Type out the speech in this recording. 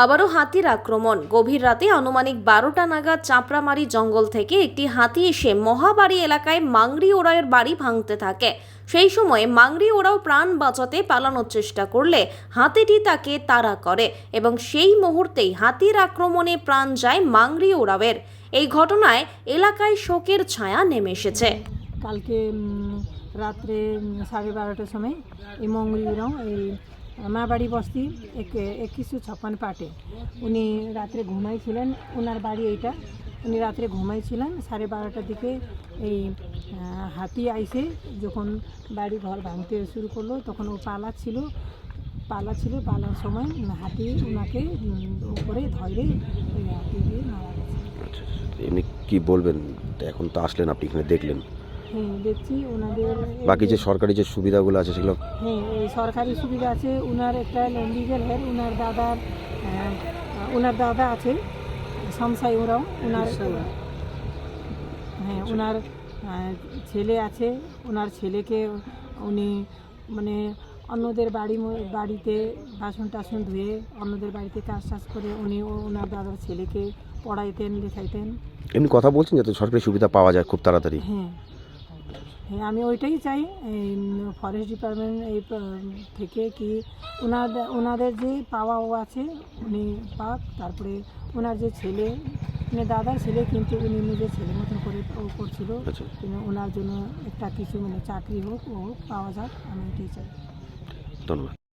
আবারও হাতির আক্রমণ। গভীর রাতে আনুমানিক বারোটা নাগাদ চাপড়ামারি জঙ্গল থেকে একটি হাতি এসে মহাবাড়ি এলাকায় মাংরি ওরাওয়ের বাড়ি ভাঙতে থাকে। সেই সময় মাংরি ওরাও প্রাণ বাঁচাতে পালানোর চেষ্টা করলে হাতিটি তাকে তাড়া করে এবং সেই মুহূর্তেই হাতির আক্রমণে প্রাণ যায় মাংরি ওরাওয়ের এই ঘটনায় এলাকায় শোকের ছায়া নেমে এসেছে। কালকে রাত্রে সাড়ে বারোটার সময় এই মঙ্গলিরাও এই মাবাড়ি বস্তি, এক একুশশো ছাপ্পান্ন পাটে। উনি রাত্রে ঘুমাইছিলেন ওনার বাড়ি এইটা। উনি রাত্রে ঘুমাইছিলেন, সাড়ে বারোটার দিকে এই হাতি আইসে যখন বাড়ি ঘর ভাঙতে শুরু করল, তখন ও পালা ছিল পালা ছিল পালার সময় হাতি ওনাকে উপরে ধরে হাতি দিয়ে মারা গেছে। আচ্ছা এমনি কি বলবেন? এখন তো আসলেন, আপনি এখানে দেখলেন। হ্যাঁ দেখছি ওনাদের বাকি যে সরকারি যে সুবিধাগুলো আছে সেগুলো হ্যাঁ এই সরকারি সুবিধা আছে। ওনার একটা লিগেল হেড ওনার দাদার ওনার দাদা আছে সমসাই ওরাও ওনার হ্যাঁ ওনার ছেলে আছে। ওনার ছেলেকে উনি মানে অন্যদের বাড়ি বাড়িতে বাসন টাসন ধুয়ে অন্যদের বাড়িতে কাজ টাজ করে উনি ওনার দাদার ছেলেকে পড়াইতেন লেখাইতেন। এমনি কথা বলছেন যাতে সরকারি সুবিধা পাওয়া যায় খুব তাড়াতাড়ি। হ্যাঁ হ্যাঁ আমি ওইটাই চাই এই ফরেস্ট ডিপার্টমেন্ট এই থেকে কি ওনাদের ওনাদের যে পাওয়া ও আছে উনি পাক তারপরে ওনার যে ছেলে মানে দাদার ছেলে কিন্তু উনি নিজের ছেলে মতন করে ও করছিল। আচ্ছা। ওনার জন্য একটা কিছু মানে চাকরি হোক ও হোক পাওয়া যাক আমি এটাই চাই। ধন্যবাদ।